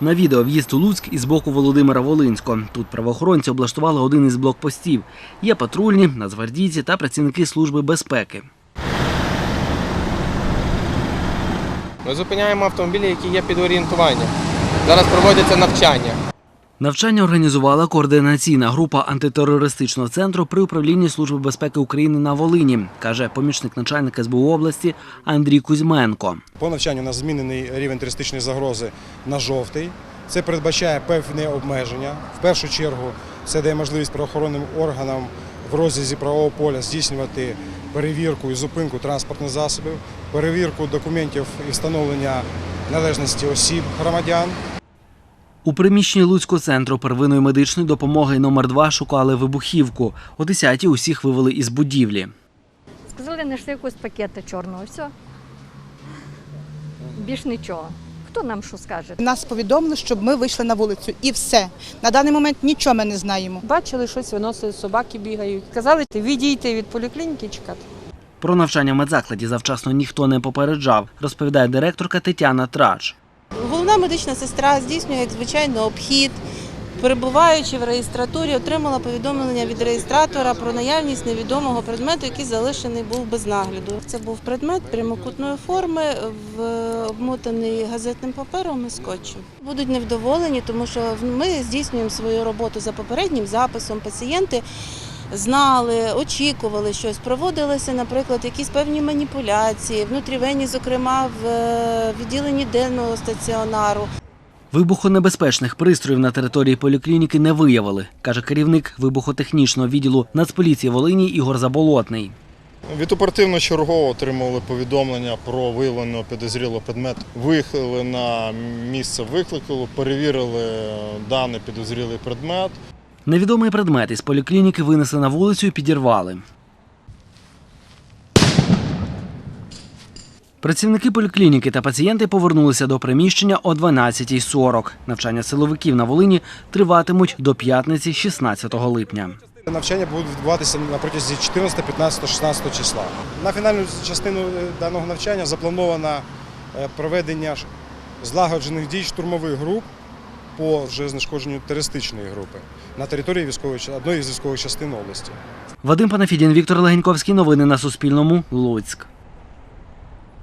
На відео в'їзд у Луцьк із боку Володимира Волинського. Тут правоохоронці облаштували один із блокпостів. Є патрульні, нацгвардійці та працівники служби безпеки. Ми зупиняємо автомобілі, які є під орієнтуванням. Зараз проводяться навчання. Навчання організувала координаційна група антитерористичного центру при управлінні Служби безпеки України на Волині, каже помічник начальника СБУ області Андрій Кузьменко. По навчанню у нас змінений рівень терористичної загрози на жовтий. Це передбачає певне обмеження. В першу чергу це дає можливість правоохоронним органам в розрізі правового поля здійснювати перевірку і зупинку транспортних засобів, перевірку документів і встановлення належності осіб громадян. У приміщенні Луцького центру первинної медичної допомоги номер 2 шукали вибухівку. О 10-й усіх вивели із будівлі. Сказали, знайшли якогось пакета чорного. Все. Більш нічого. Хто нам що скаже? Нас повідомили, щоб ми вийшли на вулицю, і все. На даний момент нічого ми не знаємо. Бачили, щось виносили, собаки бігають. Казали, відійти від поліклініки і чекати. Про навчання в медзакладі завчасно ніхто не попереджав, розповідає директорка Тетяна Трач. Головна медична сестра здійснює як звичайно обхід. Перебуваючи в реєстратурі, отримала повідомлення від реєстратора про наявність невідомого предмету, який залишений був без нагляду. Це був предмет прямокутної форми, обмотаний газетним папером і скотчем. Будуть невдоволені, тому що ми здійснюємо свою роботу за попереднім записом. Пацієнти знали, очікували щось. Проводилися, наприклад, якісь певні маніпуляції, внутрівенні, зокрема в е, відділенні денного стаціонару. Вибухонебезпечних пристроїв на території поліклініки не виявили, каже керівник вибухотехнічного відділу Нацполіції Волині Ігор Заболотний. Від оперативно-чергового отримували повідомлення про виявленого підозрілого предмет. Виїхали на місце виклику, перевірили даний підозрілий предмет. Невідомий предмет із поліклініки винесли на вулицю і підірвали. Працівники поліклініки та пацієнти повернулися до приміщення о 12.40. Навчання силовиків на Волині триватимуть до п'ятниці 16 липня. Навчання будуть відбуватися на протязі 14, 15, 16 числа. На фінальну частину е, даного навчання заплановано е, проведення злагоджених дій штурмових груп по вже знешкодженню терористичної групи на території військової одної з військових частин області. Вадим Панафідін, Віктор Легеньковський. Новини на Суспільному. Луцьк.